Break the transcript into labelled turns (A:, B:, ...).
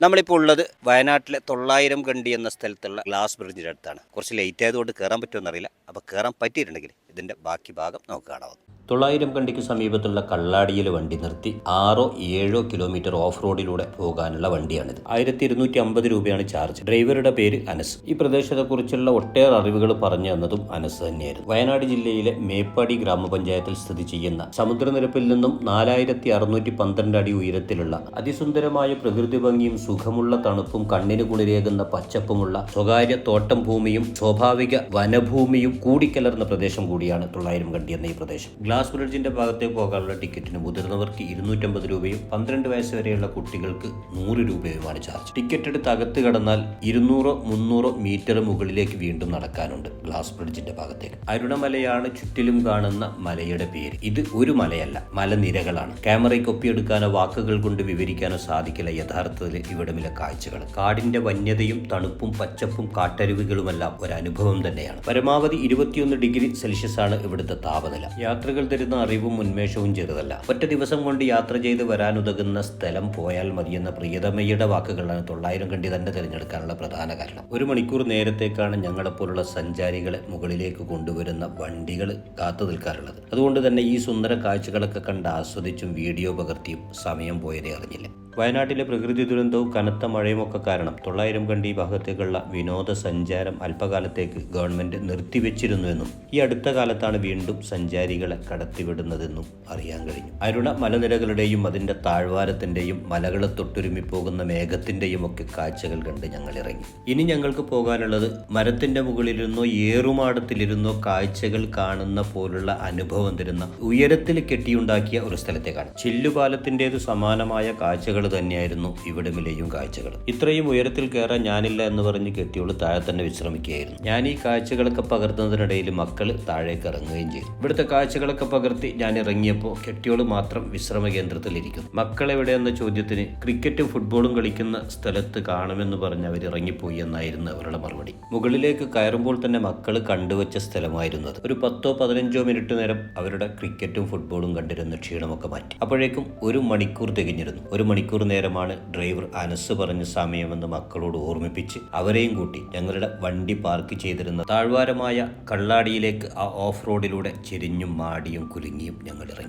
A: നമ്മളിപ്പോൾ ഉള്ളത് വയനാട്ടിലെ തൊള്ളായിരം കണ്ടി എന്ന സ്ഥലത്തുള്ള ഗ്ലാസ് ബ്രിഡ്ജിന്റെ അടുത്താണ്. കുറച്ച് ലേറ്റ് ആയതുകൊണ്ട് കയറാൻ പറ്റുമെന്നറിയില്ല അപ്പോൾ കയറാൻ പറ്റിയിട്ടുണ്ടെങ്കിൽ ഇതിന്റെ ബാക്കി ഭാഗം നമുക്ക് കാണാവുന്നു തൊള്ളായിരം കണ്ടിക്ക് സമീപത്തുള്ള കള്ളാടിയിൽ വണ്ടി നിർത്തി ആറോ ഏഴോ കിലോമീറ്റർ ഓഫ് റോഡിലൂടെ പോകാനുള്ള വണ്ടിയാണിത്. ആയിരത്തി ഇരുന്നൂറ്റി അമ്പത് രൂപയാണ് ചാർജ്. ഡ്രൈവറുടെ പേര് അനസ്. ഈ പ്രദേശത്തെക്കുറിച്ചുള്ള ഒട്ടേറെ അറിവുകൾ പറഞ്ഞു തന്നതും അനസ് തന്നെയായിരുന്നു. വയനാട് ജില്ലയിലെ മേപ്പാടി ഗ്രാമപഞ്ചായത്തിൽ സ്ഥിതി ചെയ്യുന്ന സമുദ്രനിരപ്പിൽ നിന്നും നാലായിരത്തി അറുന്നൂറ്റി പന്ത്രണ്ട് അടി ഉയരത്തിലുള്ള അതിസുന്ദരമായ പ്രകൃതി ഭംഗിയും സുഖമുള്ള തണുപ്പും കണ്ണിന് കുളിരേകുന്ന പച്ചപ്പുമുള്ള സ്വകാര്യ തോട്ടം ഭൂമിയും സ്വാഭാവിക വനഭൂമിയും കൂടിക്കലർന്ന പ്രദേശം കൂടിയാണ് തൊള്ളായിരം കണ്ടി എന്ന ഈ പ്രദേശം. ഗ്ലാസ് ബ്രിഡ്ജിന്റെ ഭാഗത്തേക്ക് പോകാനുള്ള ടിക്കറ്റിന് മുതിർന്നവർക്ക് ഇരുന്നൂറ്റമ്പത് രൂപയും പന്ത്രണ്ട് വയസ്സ് വരെയുള്ള കുട്ടികൾക്ക് നൂറ് രൂപയുമാണ് ചാർജ്. ടിക്കറ്റ് എടുത്ത് അകത്ത് കടന്നാൽ ഇരുന്നൂറോ മുന്നൂറോ മീറ്റർ മുകളിലേക്ക് വീണ്ടും നടക്കാനുണ്ട് ഗ്ലാസ് ബ്രിഡ്ജിന്റെ ഭാഗത്തേക്ക്. അരുണമലയാണ് ചുറ്റിലും കാണുന്ന മലയുടെ പേര്. ഇത് ഒരു മലയല്ല മലനിരകളാണ്. ക്യാമറയ്ക്ക് ഒപ്പിയെടുക്കാനോ വാക്കുകൾ കൊണ്ട് വിവരിക്കാനോ സാധിക്കില്ല യഥാർത്ഥത്തിൽ ഇവിടമിലെ കാഴ്ചകൾ കാടിന്റെ വന്യതയും തണുപ്പും പച്ചപ്പും കാട്ടരുവികളുമെല്ലാം ഒരു അനുഭവം തന്നെയാണ്. പരമാവധി ഇരുപത്തിയൊന്ന് ഡിഗ്രി സെൽഷ്യസ് ആണ് ഇവിടുത്തെ താപനില. യാത്രകൾ തരുന്ന അറിവും ഉന്മേഷവും ചെറുതല്ല. ഒറ്റ ദിവസം കൊണ്ട് യാത്ര ചെയ്ത് വരാനുതകുന്ന സ്ഥലം പോയാൽ മതിയെന്ന പ്രിയതമയുടെ വാക്കുകളാണ് തൊള്ളായിരം കണ്ടി തന്നെ തിരഞ്ഞെടുക്കാനുള്ള പ്രധാന കാരണം. ഒരു മണിക്കൂർ നേരത്തേക്കാണ് ഞങ്ങളെപ്പോലുള്ള സഞ്ചാരികളെ മുകളിലേക്ക് കൊണ്ടുവരുന്ന വണ്ടികൾ കാത്തു നിൽക്കാറുള്ളത്. അതുകൊണ്ട് തന്നെ ഈ സുന്ദര കാഴ്ചകളൊക്കെ കണ്ട് ആസ്വദിച്ചും വീഡിയോ പകർത്തിയും സമയം പോയതേ അറിഞ്ഞില്ല. വയനാട്ടിലെ പ്രകൃതി ദുരന്തവും കനത്ത മഴയുമൊക്കെ കാരണം തൊള്ളായിരം കണ്ടി ഭാഗത്തേക്കുള്ള വിനോദസഞ്ചാരം അല്പകാലത്തേക്ക് ഗവൺമെന്റ് നിർത്തിവെച്ചിരുന്നുവെന്നും ഈ അടുത്ത കാലത്താണ് വീണ്ടും സഞ്ചാരികളെ കടത്തിവിടുന്നതെന്നും അറിയാൻ കഴിഞ്ഞു. അരുണ മലനിരകളുടെയും അതിന്റെ താഴ്വാരത്തിന്റെയും മലകളെ തൊട്ടുരുമി പോകുന്ന മേഘത്തിന്റെയും ഒക്കെ കാഴ്ചകൾ കണ്ട് ഞങ്ങൾ ഇറങ്ങി. ഇനി ഞങ്ങൾക്ക് പോകാനുള്ളത് മരത്തിന്റെ മുകളിലിരുന്നോ ഏറുമാടത്തിലിരുന്നോ കാഴ്ചകൾ കാണുന്ന പോലുള്ള അനുഭവം തരുന്ന ഉയരത്തിൽ കെട്ടിയുണ്ടാക്കിയ ഒരു സ്ഥലത്തേക്കാണ്. ചില്ലുപാലത്തിന്റെത് സമാനമായ കാഴ്ചകൾ തന്നെയായിരുന്നു ഇവിടെ ഇവിടമിലെയും കാഴ്ചകൾ ഇത്രയും ഉയരത്തിൽ കയറാൻ ഞാനില്ല എന്ന് പറഞ്ഞ് കെട്ടിയോൾ താഴെ തന്നെ വിശ്രമിക്കുകയായിരുന്നു. ഞാൻ ഈ കാഴ്ചകളൊക്കെ പകർത്തുന്നതിനിടയിൽ മക്കൾ താഴേക്ക് ഇറങ്ങുകയും ചെയ്തു. ഇവിടുത്തെ കാഴ്ചകളൊക്കെ പകർത്തി ഞാൻ ഇറങ്ങിയപ്പോൾ കെട്ടിയോൾ മാത്രം വിശ്രമ കേന്ദ്രത്തിൽ ഇരിക്കുന്നു. മക്കൾ എവിടെയെന്ന ചോദ്യത്തിന് ക്രിക്കറ്റും ഫുട്ബോളും കളിക്കുന്ന സ്ഥലത്ത് കാണുമെന്ന് പറഞ്ഞ് അവർ ഇറങ്ങിപ്പോയി എന്നായിരുന്നു അവരുടെ മറുപടി. മുകളിലേക്ക് കയറുമ്പോൾ തന്നെ മക്കൾ കണ്ടുവച്ച സ്ഥലമായിരുന്നത്. ഒരു പത്തോ പതിനഞ്ചോ മിനിറ്റ് നേരം അവരുടെ ക്രിക്കറ്റും ഫുട്ബോളും കണ്ടിരുന്ന ക്ഷീണമൊക്കെ മാറ്റി. അപ്പോഴേക്കും ഒരു മണിക്കൂർ തികഞ്ഞിരുന്നു. ഒരു മണിക്കൂർ നേരമാണ് ഡ്രൈവർ അനസ് പറഞ്ഞ സമയമെന്ന് മക്കളോട് ഓർമ്മിപ്പിച്ച് അവരെയും കൂട്ടി ഞങ്ങളുടെ വണ്ടി പാർക്ക് ചെയ്തിരുന്ന താഴ്വാരമായ കള്ളാടിയിലേക്ക് ആ ഓഫ് റോഡിലൂടെ ചെരിഞ്ഞും മാടിയും കുലുങ്ങിയും ഞങ്ങൾ ഇറങ്ങി.